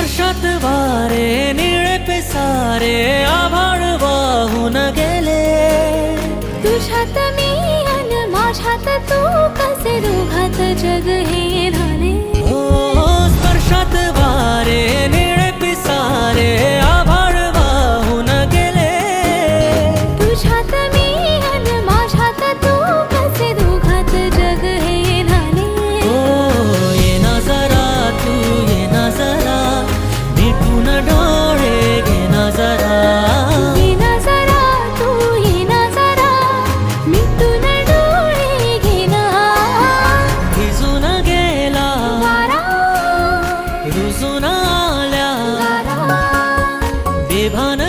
वर्षातवारे निळे पिसारे आभाळ वाहून गेले. तुझ्यात मी अन माझ्यात तू कसे दोघात जग जगहि শোনালা বেভান